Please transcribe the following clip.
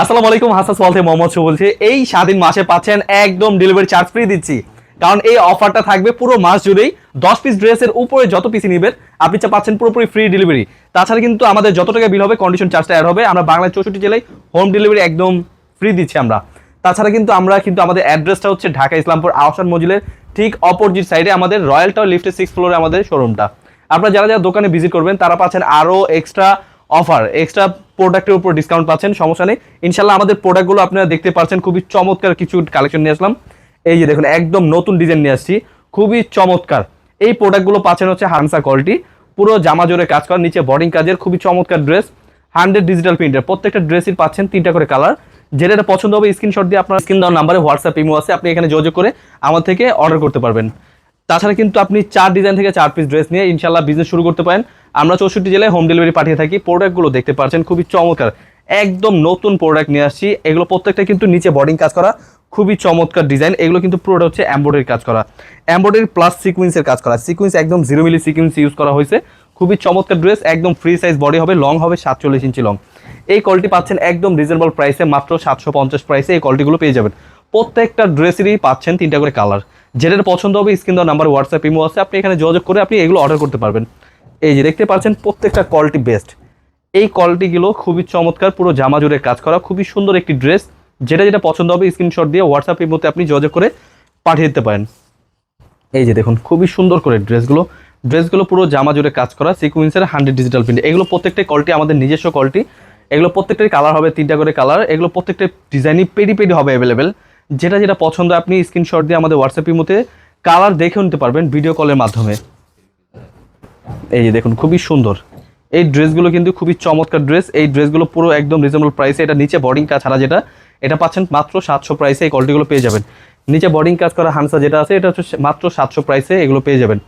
আসসালামু আলাইকুম হাসাস ওয়াল থেকে মোহাম্মদ বলছি। এই স্বাধীন মাসে পাচ্ছেন একদম ডেলিভারি চার্জ ফ্রি দিচ্ছি। কারণ এই অফারটা থাকবে পুরো মাস জুড়েই। দশ পিস ড্রেসের উপরে যত পিসই নেবেন, আপনি চা পাচ্ছেন পুরোপুরি ফ্রি ডেলিভারি তাছাড়া কিন্তু আমাদের যত টাকা বিল হবে কন্ডিশন চার্জটা অ্যাড হবে। আমরা বাংলার চৌষট্টি জেলায় হোম ডেলিভারি একদম ফ্রি দিচ্ছি আমরা। তাছাড়া কিন্তু আমরা কিন্তু আমাদের অ্যাড্রেসটা হচ্ছে ঢাকা ইসলামপুর আহসান মজিলের ঠিক অপোজিট সাইডে আমাদের রয়্যাল টাওয়ার লিফটের সিক্স ফ্লোরে আমাদের শোরুমটা আপনারা যারা যারা দোকানে ভিজিট করবেন, তারা পাচ্ছেন আরও এক্সট্রা অফার এক্সট্রা প্রোডাক্টের উপর ডিসকাউন্ট পাচ্ছেন, সমস্যা নেই। ইনশাল্লাহ আমাদের প্রোডাক্টগুলো আপনারা দেখতে পাচ্ছেন, খুবই চমৎকার কিছু কালেকশন নিয়ে আসলাম। এই যে দেখুন, একদম নতুন ডিজাইন নিয়ে আসছি, খুবই চমৎকার। এই প্রোডাক্টগুলো পাচ্ছেন হচ্ছে হানসা কোয়ালিটি পুরো জামা জোরে কাজ করা, নিচে বডিং কাজের খুবই চমৎকার ড্রেস হান্ড্রেড ডিজিটাল প্রিন্টের প্রত্যেকটা ড্রেসই পাচ্ছেন তিনটা করে কালার যেটা পছন্দ হবে স্ক্রিনশট দিয়ে আপনার স্ক্রিন দেওয়ার নাম্বারে হোয়াটসঅ্যাপ ইমো আছে, আপনি এখানে যোগাযোগ করে আমার থেকে অর্ডার করতে পারবেন। তাছাড়া কিন্তু আপনি চার ডিজাইন থেকে চার পিস ড্রেস নিয়ে ইনশাল্লাহ বিজনেস শুরু করতে পারেন। আমরা চৌষট্টি জেলায় হোম ডেলিভারি পাঠিয়ে থাকি। প্রোডাক্টগুলো দেখতে পাচ্ছেন, খুবই চমৎকার। একদম নতুন প্রোডাক্ট নিয়ে আসছি। এগুলো প্রত্যেকটা কিন্তু নিচে বডিং কাজ করা। খুবই চমৎকার ডিজাইন এগুলো কিন্তু পুরোটা হচ্ছে এম্ব্রয়ডারি কাজ করা। এম্ব্রয়ডারি প্লাস সিকুয়েন্সের কাজ করা। সিকুয়েন্স একদম জিরো মিলি সিকুয়েন্স ইউজ করা হয়েছে। খুবই চমৎকার ড্রেস একদম ফ্রি সাইজ বডি হবে। লং হবে সাতচল্লিশ ইঞ্চি লং এই কলটি পাচ্ছেন একদম রিজনেবল প্রাইসে মাত্র সাতশো পঞ্চাশ প্রাইসে এই কলটিগুলো পেয়ে যাবেন। প্রত্যেকটা ড্রেসেরই পাচ্ছেন তিনটা করে কালার যেটা পছন্দ হবে স্ক্রিন দেওয়ার নাম্বার হোয়াটসঅ্যাপ ইমো আছে। আপনি এখানে যোগাযোগ করে আপনি এগুলো অর্ডার করতে পারবেন। এই যে দেখতে পাচ্ছেন, প্রত্যেকটা কোয়ালিটি বেস্ট এই কোয়ালিটিগুলো খুবই চমৎকার, পুরো জামা জুড়ে কাজ করা, খুবই সুন্দর একটি ড্রেস যেটা যেটা পছন্দ হবে স্ক্রিনশট দিয়ে হোয়াটসঅ্যাপ ইমোতে আপনি যোগাযোগ করে পাঠিয়ে দিতে পারেন। এই যে দেখুন, খুবই সুন্দর করে ড্রেসগুলো ড্রেসগুলো পুরো জামা জুড়ে কাজ করা সিকুয়েন্সের হান্ড্রেড ডিজিটাল প্রিন্ট এগুলো প্রত্যেকটাই কোয়ালিটি আমাদের নিজস্ব কোয়ালিটি এগুলো প্রত্যেকটাই কালার হবে তিনটা করে কালার এগুলো প্রত্যেকটা ডিজাইনই পেডি পেডি হবে অ্যাভেলেবেল যেটা যেটা পছন্দ, আপনি স্ক্রিনশট দিয়ে আমাদের হোয়াটসঅ্যাপ মধ্যে কালার দেখে নিতে পারবেন ভিডিও কলের মাধ্যমে। এই যে দেখুন, খুবই সুন্দর। এই ড্রেসগুলো কিন্তু খুবই চমৎকার ড্রেস এই ড্রেসগুলো পুরো একদম রিজনেবল প্রাইসে এটা নিচে বর্ডিং কাজ ছাড়া যেটা, এটা পাচ্ছেন মাত্র সাতশো প্রাইসে এই কোয়ালিটিগুলো পেয়ে যাবেন। নিচে বোর্ডিং কাজ করা হানসা যেটা আছে, এটা হচ্ছে মাত্র সাতশো প্রাইসে এগুলো পেয়ে যাবেন।